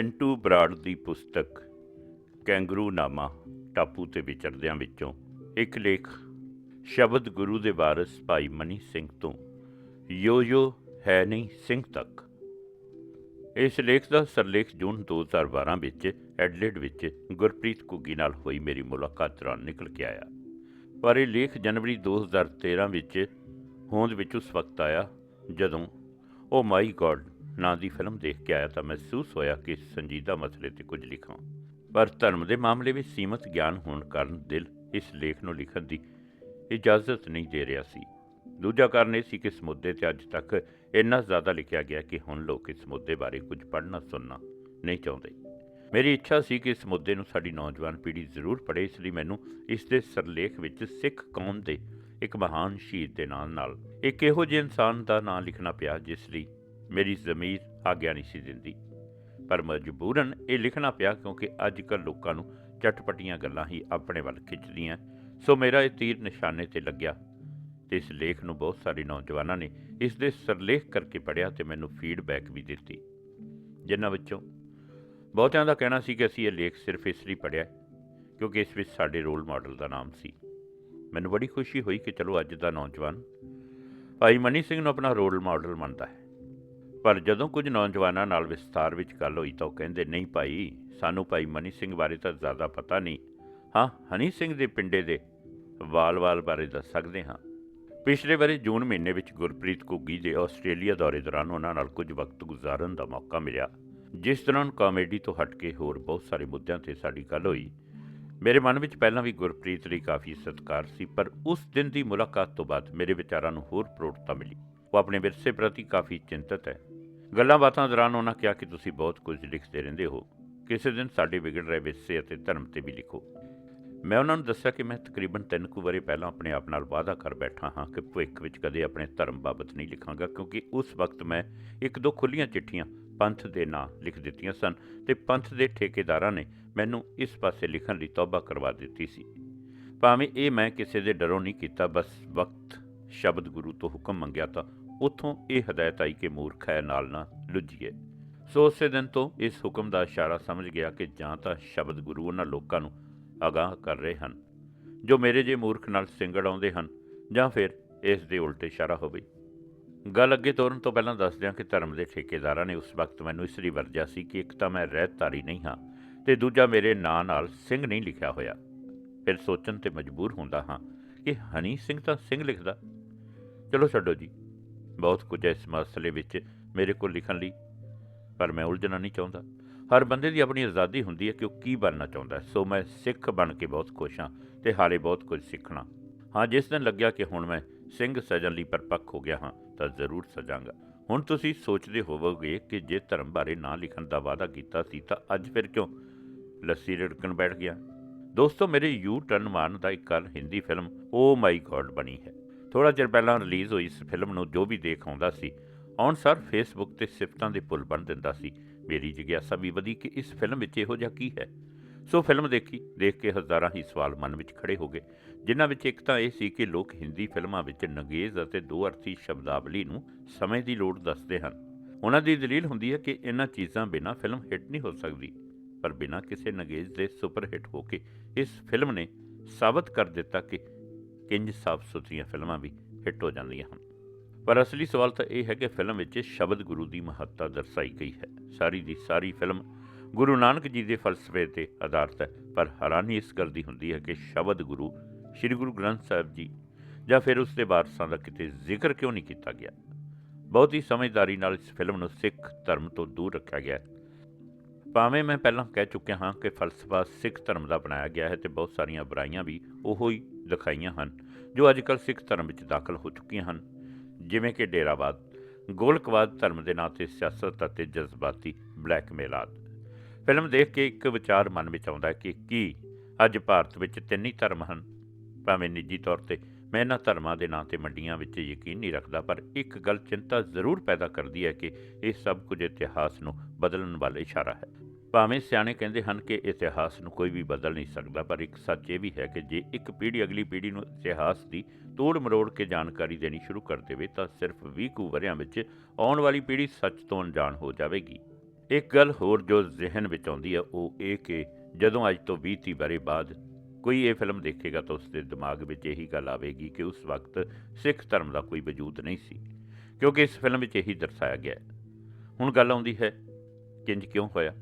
ਮਿੰਟੂ ਬਰਾੜ ਦੀ ਪੁਸਤਕ ਕੈਂਗਰੂ ਨਾਮਾ ਟਾਪੂ ਤੇ ਵਿਚਰਦਿਆਂ ਵਿੱਚੋਂ ਇੱਕ ਲੇਖ, ਸ਼ਬਦ ਗੁਰੂ ਦੇ ਵਾਰਿਸ ਭਾਈ ਮਨੀ ਸਿੰਘ ਤੋਂ ਯੋ ਯੋ ਹੈ ਨਹੀਂ ਸਿੰਘ ਤੱਕ। ਇਸ ਲੇਖ ਦਾ ਸਰਲੇਖ ਜੂਨ 2012 ਵਿੱਚ ਐਡਲੇਡ ਵਿੱਚ ਗੁਰਪ੍ਰੀਤ ਕੁੱਗੀ ਨਾਲ ਹੋਈ ਮੇਰੀ ਮੁਲਾਕਾਤ ਦੌਰਾਨ ਨਿਕਲ ਕੇ ਆਇਆ। ਪਰ ਇਹ ਲੇਖ ਜਨਵਰੀ 2013 ਵਿੱਚ ਹੋਂਦ ਵਿੱਚ ਉਸ ਵਕਤ ਆਇਆ, ਜਦੋਂ ਉਹ ਮਾਈ ਗॉड ਨਾਂ ਦੀ ਫਿਲਮ ਦੇਖ ਕੇ ਆਇਆ ਤਾਂ ਮਹਿਸੂਸ ਹੋਇਆ ਕਿ ਸੰਜੀਦਾ ਮਸਲੇ ਤੇ ਕੁਝ ਲਿਖਾਂ। ਪਰ ਧਰਮ ਦੇ ਮਾਮਲੇ ਵਿੱਚ ਸੀਮਤ ਗਿਆਨ ਹੋਣ ਕਾਰਨ ਦਿਲ ਇਸ ਲੇਖ ਨੂੰ ਲਿਖਣ ਦੀ ਇਜਾਜ਼ਤ ਨਹੀਂ ਦੇ ਰਿਹਾ ਸੀ। ਦੂਜਾ ਕਾਰਨ ਇਹ ਸੀ ਕਿ ਇਸ ਮੁੱਦੇ ਤੇ ਅੱਜ ਤੱਕ ਇੰਨਾ ਜ਼ਿਆਦਾ ਲਿਖਿਆ ਗਿਆ ਕਿ ਹੁਣ ਲੋਕ ਇਸ ਮੁੱਦੇ ਬਾਰੇ ਕੁਝ ਪੜ੍ਹਨਾ ਸੁਣਨਾ ਨਹੀਂ ਚਾਹੁੰਦੇ। ਮੇਰੀ ਇੱਛਾ ਸੀ ਕਿ ਇਸ ਮੁੱਦੇ ਨੂੰ ਸਾਡੀ ਨੌਜਵਾਨ ਪੀੜ੍ਹੀ ਜ਼ਰੂਰ ਪੜ੍ਹੇ, ਇਸ ਲਈ ਮੈਨੂੰ ਇਸ ਦੇ ਸਰਲੇਖ ਵਿੱਚ ਸਿੱਖ ਕੌਮ ਦੇ ਇੱਕ ਮਹਾਨ ਸ਼ਹੀਦ ਦੇ ਨਾਲ ਨਾਲ ਇੱਕ ਇਹੋ ਜਿਹੇ ਇਨਸਾਨ ਦਾ ਨਾਂ ਲਿਖਣਾ ਪਿਆ, ਜਿਸ ਲਈ ਮੇਰੀ ਜ਼ਮੀਰ ਆਗਿਆ ਨਹੀਂ ਸੀ ਦਿੰਦੀ। ਪਰ ਮਜਬੂਰਨ ਇਹ ਲਿਖਣਾ ਪਿਆ ਕਿਉਂਕਿ ਅੱਜ ਕੱਲ੍ਹ ਲੋਕਾਂ ਨੂੰ ਚਟਪਟੀਆਂ ਗੱਲਾਂ ਹੀ ਆਪਣੇ ਵੱਲ ਖਿੱਚਦੀਆਂ ਸੋ ਮੇਰਾ ਇਹ ਤੀਰ ਨਿਸ਼ਾਨੇ ਤੇ ਲੱਗਿਆ ਤੇ ਇਸ ਲੇਖ ਨੂੰ ਬਹੁਤ ਸਾਰੇ ਨੌਜਵਾਨਾਂ ਨੇ ਇਸ ਦੇ ਸਰਲੇਖ ਕਰਕੇ ਪੜ੍ਹਿਆ ਤੇ ਮੈਨੂੰ ਫੀਡਬੈਕ ਵੀ ਦਿੱਤੀ। ਜਿਨ੍ਹਾਂ ਵਿੱਚੋਂ ਬਹੁਤਿਆਂ ਦਾ ਕਹਿਣਾ ਸੀ ਕਿ ਅਸੀਂ ਇਹ ਲੇਖ ਸਿਰਫ ਇਸ ਲਈ ਪੜ੍ਹਿਆ ਕਿਉਂਕਿ ਇਸ ਵਿੱਚ ਸਾਡੇ ਰੋਲ ਮਾਡਲ ਦਾ ਨਾਮ ਸੀ। ਮੈਨੂੰ ਬੜੀ ਖੁਸ਼ੀ ਹੋਈ ਕਿ ਚਲੋ ਅੱਜ ਦਾ ਨੌਜਵਾਨ ਭਾਈ ਮਨੀ ਸਿੰਘ ਨੂੰ ਆਪਣਾ ਰੋਲ ਮਾਡਲ ਮੰਨਦਾ ਹੈ। ਪਰ ਜਦੋਂ ਕੁਝ ਨੌਜਵਾਨਾਂ ਨਾਲ ਵਿਸਤਾਰ ਵਿੱਚ ਗੱਲ ਹੋਈ ਤਾਂ ਉਹ ਕਹਿੰਦੇ, ਨਹੀਂ ਭਾਈ, ਸਾਨੂੰ ਭਾਈ ਮਨੀ ਸਿੰਘ ਬਾਰੇ ਤਾਂ ਜ਼ਿਆਦਾ ਪਤਾ ਨਹੀਂ। ਹਾਂ, ਹਨੀ ਸਿੰਘ ਦੇ ਪਿੰਡੇ ਦੇ ਵਾਲ-ਵਾਲ ਬਾਰੇ ਦੱਸ ਸਕਦੇ ਹਾਂ। ਪਿਛਲੇ ਵਾਰੀ ਜੂਨ ਮਹੀਨੇ ਵਿੱਚ ਗੁਰਪ੍ਰੀਤ ਘੁੱਗੀ ਦੇ ਆਸਟ੍ਰੇਲੀਆ ਦੌਰੇ ਦੌਰਾਨ ਉਹਨਾਂ ਨਾਲ ਕੁਝ ਵਕਤ ਗੁਜ਼ਾਰਨ ਦਾ ਮੌਕਾ ਮਿਲਿਆ, ਜਿਸ ਦੌਰਾਨ ਕਾਮੇਡੀ ਤੋਂ ਹਟ ਕੇ ਹੋਰ ਬਹੁਤ ਸਾਰੇ ਮੁੱਦਿਆਂ ਤੇ ਸਾਡੀ ਗੱਲ ਹੋਈ। ਮੇਰੇ ਮਨ ਵਿੱਚ ਪਹਿਲਾਂ ਵੀ ਗੁਰਪ੍ਰੀਤ ਲਈ ਕਾਫੀ ਸਤਿਕਾਰ ਸੀ, ਪਰ ਉਸ ਦਿਨ ਦੀ ਮੁਲਾਕਾਤ ਤੋਂ ਬਾਅਦ ਮੇਰੇ ਵਿਚਾਰਾਂ ਨੂੰ ਹੋਰ ਪ੍ਰੋੜਤਾ ਮਿਲੀ। ਉਹ ਆਪਣੇ ਵਿਰਸੇ ਪ੍ਰਤੀ ਕਾਫੀ ਚਿੰਤਤ ਹੈ। ਗੱਲਾਂ ਬਾਤਾਂ ਦੌਰਾਨ ਉਹਨਾਂ ਕਿਹਾ ਕਿ ਤੁਸੀਂ ਬਹੁਤ ਕੁਝ ਲਿਖਦੇ ਰਹਿੰਦੇ ਹੋ। ਕਿਸੇ ਦਿਨ ਸਾਡੇ ਵਿਗੜ ਰਹੇ ਵਿਰਸੇ ਅਤੇ ਧਰਮ ਤੇ ਵੀ ਲਿਖੋ। ਮੈਂ ਉਹਨਾਂ ਨੂੰ ਦੱਸਿਆ ਕਿ ਮੈਂ ਤਕਰੀਬਨ ਤਿੰਨ ਕੁ ਵਰੇ ਪਹਿਲਾਂ ਆਪਣੇ ਆਪ ਨਾਲ ਵਾਅਦਾ ਕਰ ਬੈਠਾ ਹਾਂ ਕਿ ਭਵਿੱਖ ਵਿੱਚ ਕਦੇ ਆਪਣੇ ਧਰਮ ਬਾਬਤ ਨਹੀਂ ਲਿਖਾਂਗਾ, ਕਿਉਂਕਿ ਉਸ ਵਕਤ ਮੈਂ ਇੱਕ ਦੋ ਖੁੱਲੀਆਂ ਚਿੱਠੀਆਂ ਪੰਥ ਦੇ ਨਾਂ ਲਿਖ ਦਿੱਤੀਆਂ ਸਨ ਤੇ ਪੰਥ ਦੇ ਠੇਕੇਦਾਰਾਂ ਨੇ ਮੈਨੂੰ ਇਸ ਪਾਸੇ ਲਿਖਣ ਲਈ ਤੌਬਾ ਕਰਵਾ ਦਿੱਤੀ ਸੀ। ਭਾਵੇਂ ਇਹ ਮੈਂ ਕਿਸੇ ਦੇ ਡਰੋਂ ਨਹੀਂ ਕੀਤਾ, ਬਸ ਵਕਤ ਸ਼ਬਦ ਗੁਰੂ ਤੋਂ ਹੁਕਮ ਮੰਗਿਆ ਤਾਂ ਉਥੋਂ ਇਹ ਹਦਾਇਤ ਆਈ ਕਿ ਮੂਰਖ ਹੈ, ਨਾਲ ਨਾ ਲੁੱਝੀਏ ਸੋ ਉਸੇ ਦਿਨ ਤੋਂ ਇਸ ਹੁਕਮ ਦਾ ਇਸ਼ਾਰਾ ਸਮਝ ਗਿਆ ਕਿ ਜਾਂ ਤਾਂ ਸ਼ਬਦ ਗੁਰੂ ਉਹਨਾਂ ਲੋਕਾਂ ਨੂੰ ਅਗਾਹ ਕਰ ਰਹੇ ਹਨ, ਜੋ ਮੇਰੇ ਜੇ ਮੂਰਖ ਨਾਲ ਸਿੰਗੜ ਆਉਂਦੇ ਹਨ, ਜਾਂ ਫਿਰ ਇਸ ਦੇ ਉਲਟੇ ਇਸ਼ਾਰਾ ਹੋਵੇ। ਗੱਲ ਅੱਗੇ ਤੋਰਨ ਤੋਂ ਪਹਿਲਾਂ ਦੱਸ ਦਿਆਂ ਕਿ ਧਰਮ ਦੇ ਠੇਕੇਦਾਰਾਂ ਨੇ ਉਸ ਵਕਤ ਮੈਨੂੰ ਇਸ ਲਈ ਵਰਜਿਆ ਸੀ ਕਿ ਇੱਕ ਤਾਂ ਮੈਂ ਰਹਿਤਧਾਰੀ ਨਹੀਂ ਹਾਂ ਤੇ ਦੂਜਾ ਮੇਰੇ ਨਾਂ ਨਾਲ ਸਿੰਘ ਨਹੀਂ ਲਿਖਿਆ ਹੋਇਆ। ਫਿਰ ਸੋਚਣ ਤੇ ਮਜਬੂਰ ਹੁੰਦਾ ਹਾਂ ਕਿ ਹਨੀ ਸਿੰਘ ਤਾਂ ਸਿੰਘ ਲਿਖਦਾ। ਚਲੋ ਛੱਡੋ ਜੀ। ਬਹੁਤ ਕੁਝ ਹੈ ਇਸ ਮਸਲੇ ਵਿੱਚ ਮੇਰੇ ਕੋਲ ਲਿਖਣ ਲਈ। ਪਰ ਮੈਂ ਉਲਝਣਾ ਨਹੀਂ ਚਾਹੁੰਦਾ। ਹਰ ਬੰਦੇ ਦੀ ਆਪਣੀ ਆਜ਼ਾਦੀ ਹੁੰਦੀ ਹੈ ਕਿ ਉਹ ਕੀ ਬਣਨਾ ਚਾਹੁੰਦਾ ਹੈ। ਸੋ ਮੈਂ ਸਿੱਖ ਬਣ ਕੇ ਬਹੁਤ ਖੁਸ਼ ਹਾਂ ਤੇ ਹਾਲੇ ਬਹੁਤ ਕੁਝ ਸਿੱਖਣਾ। ਹਾਂ, ਜਿਸ ਦਿਨ ਲੱਗਿਆ ਕਿ ਹੁਣ ਮੈਂ ਸਿੰਘ ਸਜਣ ਲਈ ਪਰਪੱਕ ਹੋ ਗਿਆ ਹਾਂ, ਤਾਂ ਜ਼ਰੂਰ ਸਜਾਂਗਾ। ਹੁਣ ਤੁਸੀਂ ਸੋਚਦੇ ਹੋਵੋਗੇ ਕਿ ਜੇ ਧਰਮ ਬਾਰੇ ਨਾ ਲਿਖਣ ਦਾ ਵਾਅਦਾ ਕੀਤਾ ਸੀ, ਤਾਂ ਅੱਜ ਫਿਰ ਕਿਉਂ ਲੱਸੀ ਰੜਕਣ ਬੈਠ ਗਿਆ? ਦੋਸਤੋ, ਮੇਰੇ ਯੂ ਟਰਨ ਮਾਰਨ ਦਾ ਇੱਕ ਕਾਰਨ ਹਿੰਦੀ ਫਿਲਮ ਓ ਮਾਈ ਗੋਡ ਬਣੀ ਹੈ। ਥੋੜਾ ਚਿਰ ਪਹਿਲਾਂ ਰਿਲੀਜ਼ ਹੋਈ ਇਸ ਫਿਲਮ ਨੂੰ ਜੋ ਵੀ ਦੇਖ ਆਉਂਦਾ ਸੀ ਔਨ ਸਰ ਫੇਸਬੁੱਕ ਤੇ ਸਿਫਤਾਂ ਦੇ ਪੁੱਲ ਬਣ ਦਿੰਦਾ ਸੀ। ਮੇਰੀ ਜਿਗਿਆਸਾ ਵੀ ਵਧੀ ਕਿ ਇਸ ਫਿਲਮ ਵਿੱਚ ਇਹੋ ਜਿਹਾ ਕੀ ਹੈ। ਸੋ ਫਿਲਮ ਦੇਖੀ, ਦੇਖ ਕੇ ਹਜ਼ਾਰਾਂ ਹੀ ਸਵਾਲ ਮਨ ਵਿੱਚ ਖੜੇ ਹੋ ਗਏ, ਜਿਨ੍ਹਾਂ ਵਿੱਚ ਇੱਕ ਤਾਂ ਇਹ ਸੀ ਕਿ ਲੋਕ ਹਿੰਦੀ ਫਿਲਮਾਂ ਵਿੱਚ ਨਗੇਜ਼ ਅਤੇ ਦੋ ਅਰਥੀ ਸ਼ਬਦਾਵਲੀ ਨੂੰ ਸਮੇਂ ਦੀ ਲੋੜ ਦੱਸਦੇ ਹਨ। ਉਹਨਾਂ ਦੀ ਦਲੀਲ ਹੁੰਦੀ ਹੈ ਕਿ ਇਹਨਾਂ ਚੀਜ਼ਾਂ ਬਿਨਾਂ ਫਿਲਮ ਹਿੱਟ ਨਹੀਂ ਹੋ ਸਕਦੀ, ਪਰ ਬਿਨਾਂ ਕਿਸੇ ਨਗੇਜ਼ ਦੇ ਸੁਪਰ ਹਿੱਟ ਹੋ ਕੇ ਇਸ ਫਿਲਮ ਨੇ ਸਾਬਤ ਕਰ ਦਿੱਤਾ ਕਿ ਕਿੰਜ ਸਾਫ਼ ਸੁਥਰੀਆਂ ਫਿਲਮਾਂ ਵੀ ਹਿੱਟ ਹੋ ਜਾਂਦੀਆਂ ਹਨ। ਪਰ ਅਸਲੀ ਸਵਾਲ ਤਾਂ ਇਹ ਹੈ ਕਿ ਫਿਲਮ ਵਿੱਚ ਸ਼ਬਦ ਗੁਰੂ ਦੀ ਮਹੱਤਤਾ ਦਰਸਾਈ ਗਈ ਹੈ। ਸਾਰੀ ਦੀ ਸਾਰੀ ਫਿਲਮ ਗੁਰੂ ਨਾਨਕ ਜੀ ਦੇ ਫਲਸਫੇ ਤੇ ਆਧਾਰਿਤ ਹੈ। ਪਰ ਹੈਰਾਨੀ ਇਸ ਗੱਲ ਦੀ ਹੁੰਦੀ ਹੈ ਕਿ ਸ਼ਬਦ ਗੁਰੂ ਸ੍ਰੀ ਗੁਰੂ ਗ੍ਰੰਥ ਸਾਹਿਬ ਜੀ ਜਾਂ ਫਿਰ ਉਸ ਦੇ ਵਾਰਸਾਂ ਦਾ ਕਿਤੇ ਜ਼ਿਕਰ ਕਿਉਂ ਨਹੀਂ ਕੀਤਾ ਗਿਆ? ਬਹੁਤ ਹੀ ਸਮਝਦਾਰੀ ਨਾਲ ਇਸ ਫਿਲਮ ਨੂੰ ਸਿੱਖ ਧਰਮ ਤੋਂ ਦੂਰ ਰੱਖਿਆ ਗਿਆ ਭਾਵੇਂ ਮੈਂ ਪਹਿਲਾਂ ਕਹਿ ਚੁੱਕਿਆ ਹਾਂ ਕਿ ਫਲਸਫਾ ਸਿੱਖ ਧਰਮ ਦਾ ਬਣਾਇਆ ਗਿਆ ਹੈ ਤੇ ਬਹੁਤ ਸਾਰੀਆਂ ਬੁਰਾਈਆਂ ਵੀ ਉਹੋ ਹੀ ਦਿਖਾਈਆਂ ਹਨ, ਜੋ ਅੱਜਕੱਲ ਸਿੱਖ ਧਰਮ ਵਿੱਚ ਦਾਖਲ ਹੋ ਚੁੱਕੀਆਂ ਹਨ। ਜਿਵੇਂ ਕਿ ਡੇਰਾਵਾਦ, ਗੋਲਕਵਾਦ ਧਰਮ ਦੇ ਨਾਂ ਤੇ ਸਿਆਸਤ ਅਤੇ ਜਜ਼ਬਾਤੀ ਬਲੈਕਮੇਲ ਆਦਿ। ਫਿਲਮ ਦੇਖ ਕੇ ਇੱਕ ਵਿਚਾਰ ਮਨ ਵਿੱਚ ਆਉਂਦਾ ਕਿ ਕੀ ਅੱਜ ਭਾਰਤ ਵਿੱਚ ਤਿੰਨ ਹੀ ਧਰਮ ਹਨ, ਭਾਵੇਂ ਨਿੱਜੀ ਤੌਰ ਤੇ ਮੈਂ ਇਹਨਾਂ ਧਰਮਾਂ ਦੇ ਨਾਂ ਤੇ ਮੰਡੀਆਂ ਵਿੱਚ ਯਕੀਨ ਨਹੀਂ ਰੱਖਦਾ, ਪਰ ਇੱਕ ਗੱਲ ਚਿੰਤਾ ਜ਼ਰੂਰ ਪੈਦਾ ਕਰਦੀ ਹੈ ਕਿ ਇਹ ਸਭ ਕੁਝ ਇਤਿਹਾਸ ਨੂੰ ਬਦਲਣ ਵੱਲ ਇਸ਼ਾਰਾ ਹੈ। ਭਾਵੇਂ ਸਿਆਣੇ ਕਹਿੰਦੇ ਹਨ ਕਿ ਇਤਿਹਾਸ ਨੂੰ ਕੋਈ ਵੀ ਬਦਲ ਨਹੀਂ ਸਕਦਾ, ਪਰ ਇੱਕ ਸੱਚ ਇਹ ਵੀ ਹੈ ਕਿ ਜੇ ਇੱਕ ਪੀੜ੍ਹੀ ਅਗਲੀ ਪੀੜ੍ਹੀ ਨੂੰ ਇਤਿਹਾਸ ਦੀ ਤੋੜ ਮਰੋੜ ਕੇ ਜਾਣਕਾਰੀ ਦੇਣੀ ਸ਼ੁਰੂ ਕਰ ਦੇਵੇ, ਤਾਂ ਸਿਰਫ 20 ਕੁ ਵਰਿਆਂ ਵਿੱਚ ਆਉਣ ਵਾਲੀ ਪੀੜ੍ਹੀ ਸੱਚ ਤੋਂ ਅਣਜਾਣ ਹੋ ਜਾਵੇਗੀ। ਇੱਕ ਗੱਲ ਹੋਰ ਜੋ ਜ਼ਿਹਨ ਵਿੱਚ ਆਉਂਦੀ ਹੈ, ਉਹ ਇਹ ਕਿ ਜਦੋਂ ਅੱਜ ਤੋਂ 20 ਤੀਹ ਬਰੇ ਬਾਅਦ ਕੋਈ ਇਹ ਫਿਲਮ ਦੇਖੇਗਾ, ਤਾਂ ਉਸ ਦੇ ਦਿਮਾਗ ਵਿੱਚ ਇਹੀ ਗੱਲ ਆਵੇਗੀ ਕਿ ਉਸ ਵਕਤ ਸਿੱਖ ਧਰਮ ਦਾ ਕੋਈ ਵਜੂਦ ਨਹੀਂ ਸੀ, ਕਿਉਂਕਿ ਇਸ ਫਿਲਮ ਵਿੱਚ ਇਹੀ ਦਰਸਾਇਆ ਗਿਆ ਹੈ। ਹੁਣ ਗੱਲ ਆਉਂਦੀ ਹੈ ਕਿ ਕਿਉਂ ਹੋਇਆ?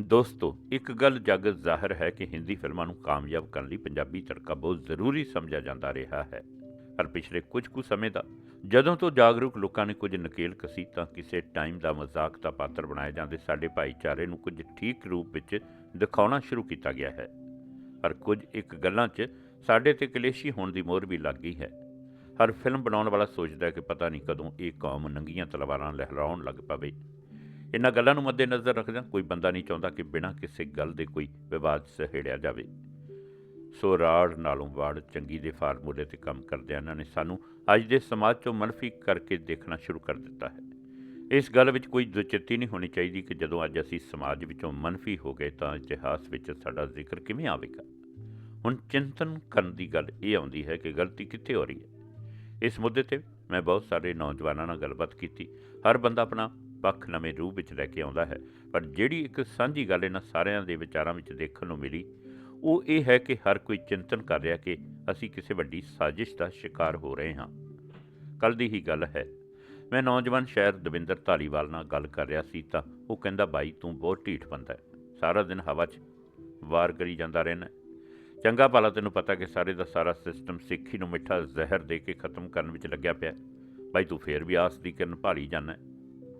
ਦੋਸਤੋ, ਇੱਕ ਗੱਲ ਜਗ ਜ਼ਾਹਰ ਹੈ ਕਿ ਹਿੰਦੀ ਫਿਲਮਾਂ ਨੂੰ ਕਾਮਯਾਬ ਕਰਨ ਲਈ ਪੰਜਾਬੀ ਤੜਕਾ ਬਹੁਤ ਜ਼ਰੂਰੀ ਸਮਝਿਆ ਜਾਂਦਾ ਰਿਹਾ ਹੈ। ਪਰ ਪਿਛਲੇ ਕੁਝ ਕੁ ਸਮੇਂ ਦਾ, ਜਦੋਂ ਤੋਂ ਜਾਗਰੂਕ ਲੋਕਾਂ ਨੇ ਕੁਝ ਨਕੇਲ ਕਸੀ ਤਾਂ ਕਿਸੇ ਟਾਈਮ ਦਾ ਮਜ਼ਾਕ ਦਾ ਪਾਤਰ ਬਣਾਏ ਜਾਂਦੇ ਸਾਡੇ ਭਾਈਚਾਰੇ ਨੂੰ ਕੁਝ ਠੀਕ ਰੂਪ ਵਿੱਚ ਦਿਖਾਉਣਾ ਸ਼ੁਰੂ ਕੀਤਾ ਗਿਆ ਹੈ। ਪਰ ਕੁਝ ਇੱਕ ਗੱਲਾਂ 'ਚ ਸਾਡੇ ਤੇ ਕਲੇਸ਼ੀ ਹੋਣ ਦੀ ਮੋਹਰ ਵੀ ਲੱਗ ਗਈ ਹੈ। ਹਰ ਫਿਲਮ ਬਣਾਉਣ ਵਾਲਾ ਸੋਚਦਾ ਹੈ ਕਿ ਪਤਾ ਨਹੀਂ ਕਦੋਂ ਇਹ ਕੌਮ ਨੰਗੀਆਂ ਤਲਵਾਰਾਂ ਲਹਿਰਾਉਣ ਲੱਗ ਪਵੇ। ਇਹਨਾਂ ਗੱਲਾਂ ਨੂੰ ਮੱਦੇਨਜ਼ਰ ਰੱਖਦਿਆਂ ਕੋਈ ਬੰਦਾ ਨਹੀਂ ਚਾਹੁੰਦਾ ਕਿ ਬਿਨਾਂ ਕਿਸੇ ਗੱਲ ਦੇ ਕੋਈ ਵਿਵਾਦ ਸਹਿੜਿਆ ਜਾਵੇ। ਸੋ ਰਾੜ ਨਾਲੋਂ ਵਾੜ ਚੰਗੀ ਦੇ ਫਾਰਮੂਲੇ ਤੇ ਕੰਮ ਕਰਦਿਆਂ ਇਹਨਾਂ ਨੇ ਸਾਨੂੰ ਅੱਜ ਦੇ ਸਮਾਜ 'ਚੋਂ ਮਨਫੀ ਕਰਕੇ ਦੇਖਣਾ ਸ਼ੁਰੂ ਕਰ ਦਿੱਤਾ ਹੈ। ਇਸ ਗੱਲ ਵਿੱਚ ਕੋਈ ਦੁਚਿੱਤੀ ਨਹੀਂ ਹੋਣੀ ਚਾਹੀਦੀ ਕਿ ਜਦੋਂ ਅੱਜ ਅਸੀਂ ਸਮਾਜ ਵਿੱਚੋਂ ਮਨਫੀ ਹੋ ਗਏ ਤਾਂ ਇਤਿਹਾਸ ਵਿੱਚ ਸਾਡਾ ਜ਼ਿਕਰ ਕਿਵੇਂ ਆਵੇਗਾ। ਹੁਣ ਚਿੰਤਨ ਕਰਨ ਦੀ ਗੱਲ ਇਹ ਆਉਂਦੀ ਹੈ ਕਿ ਗਲਤੀ ਕਿੱਥੇ ਹੋ ਰਹੀ ਹੈ। ਇਸ ਮੁੱਦੇ ਤੇ ਮੈਂ ਬਹੁਤ ਸਾਰੇ ਨੌਜਵਾਨਾਂ ਨਾਲ ਗੱਲਬਾਤ ਕੀਤੀ। ਹਰ ਬੰਦਾ ਆਪਣਾ ਪੱਖ ਨਵੇਂ ਰੂਪ ਵਿੱਚ ਲੈ ਕੇ ਆਉਂਦਾ ਹੈ। ਪਰ ਜਿਹੜੀ ਇੱਕ ਸਾਂਝੀ ਗੱਲ ਇਹਨਾਂ ਸਾਰਿਆਂ ਦੇ ਵਿਚਾਰਾਂ ਵਿੱਚ ਦੇਖਣ ਨੂੰ ਮਿਲੀ, ਉਹ ਇਹ ਹੈ ਕਿ ਹਰ ਕੋਈ ਚਿੰਤਨ ਕਰ ਰਿਹਾ ਕਿ ਅਸੀਂ ਕਿਸੇ ਵੱਡੀ ਸਾਜ਼ਿਸ਼ ਦਾ ਸ਼ਿਕਾਰ ਹੋ ਰਹੇ ਹਾਂ। ਕੱਲ ਦੀ ਹੀ ਗੱਲ ਹੈ। ਮੈਂ ਨੌਜਵਾਨ ਸ਼ਹਿਰ ਦਵਿੰਦਰ ਧਾਲੀਵਾਲ ਨਾਲ ਗੱਲ ਕਰ ਰਿਹਾ ਸੀ ਤਾਂ ਉਹ ਕਹਿੰਦਾ, ਬਾਈ, ਤੂੰ ਬਹੁਤ ਢੀਠ ਬੰਦਾ ਹੈ। ਸਾਰਾ ਦਿਨ ਹਵਾ 'ਚ ਵਾਰ ਕਰੀ ਜਾਂਦਾ ਰਹਿਣਾ ਚੰਗਾ ਭਲਾ ਤੈਨੂੰ ਪਤਾ ਕਿ ਸਾਰੇ ਦਾ ਸਾਰਾ ਸਿਸਟਮ ਸਿੱਖੀ ਨੂੰ ਮਿੱਠਾ ਜ਼ਹਿਰ ਦੇ ਕੇ ਖਤਮ ਕਰਨ ਵਿੱਚ ਲੱਗਿਆ ਪਿਆ ਬਾਈ, ਤੂੰ ਫੇਰ ਵੀ ਆਸ ਦੀ ਕਿਰਨ ਭਾਲੀ ਜਾਂਦਾ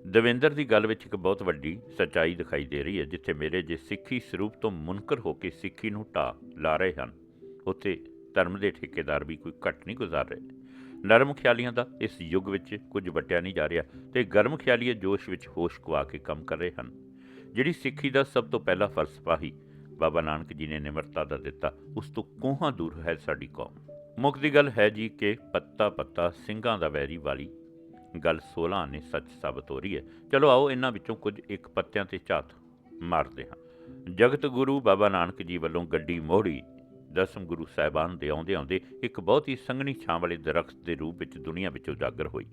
ਦਵਿੰਦਰ ਦੀ ਗੱਲ ਵਿੱਚ ਇੱਕ ਬਹੁਤ ਵੱਡੀ ਸੱਚਾਈ ਦਿਖਾਈ ਦੇ ਰਹੀ ਹੈ, ਜਿੱਥੇ ਮੇਰੇ ਜੇ ਸਿੱਖੀ ਸਰੂਪ ਤੋਂ ਮੁਨਕਰ ਹੋ ਕੇ ਸਿੱਖੀ ਨੂੰ ਢਾ ਲਾ ਰਹੇ ਹਨ, ਉੱਥੇ ਧਰਮ ਦੇ ਠੇਕੇਦਾਰ ਵੀ ਕੋਈ ਘੱਟ ਨਹੀਂ ਗੁਜ਼ਾਰ ਰਹੇ। ਨਰਮ ਖਿਆਲੀਆਂ ਦਾ ਇਸ ਯੁੱਗ ਵਿੱਚ ਕੁਝ ਵਟਿਆ ਨਹੀਂ ਜਾ ਰਿਹਾ ਤੇ ਗਰਮ ਖਿਆਲੀਏ ਜੋਸ਼ ਵਿੱਚ ਹੋਸ਼ ਗਵਾ ਕੇ ਕੰਮ ਕਰ ਰਹੇ ਹਨ। ਜਿਹੜੀ ਸਿੱਖੀ ਦਾ ਸਭ ਤੋਂ ਪਹਿਲਾ ਫਲਸਫਾ ਹੀ ਬਾਬਾ ਨਾਨਕ ਜੀ ਨੇ ਨਿਮਰਤਾ ਦਾ ਦਿੱਤਾ, ਉਸ ਤੋਂ ਕੋਹਾਂ ਦੂਰ ਹੈ ਸਾਡੀ ਕੌਮ। ਮੁੱਖ ਦੀ ਗੱਲ ਹੈ ਜੀ ਕਿ ਪੱਤਾ ਪੱਤਾ ਸਿੰਘਾਂ ਦਾ ਵੈਰੀ ਵਾਲੀ ਗੱਲ 16 ਨੇ ਸੱਚ ਸਾਬਤ ਹੋ ਰਹੀ ਹੈ। ਚਲੋ ਆਓ ਇਹਨਾਂ ਵਿੱਚੋਂ ਕੁਝ ਇੱਕ ਪੱਤਿਆਂ ਤੇ ਝਾਤ ਮਾਰਦੇ ਹਾਂ। ਜਗਤ ਗੁਰੂ ਬਾਬਾ ਨਾਨਕ ਜੀ ਵੱਲੋਂ ਗੱਡੀ ਮੋੜੀ ਦਸਮ ਗੁਰੂ ਸਾਹਿਬਾਨ ਦੇ ਆਉਂਦੇ ਆਉਂਦੇ ਇੱਕ ਬਹੁਤ ਹੀ ਸੰਘਣੀ ਛਾਂ ਵਾਲੇ ਦਰਖਤ ਦੇ ਰੂਪ ਵਿੱਚ ਦੁਨੀਆ ਵਿੱਚ ਉਜਾਗਰ ਹੋਈ।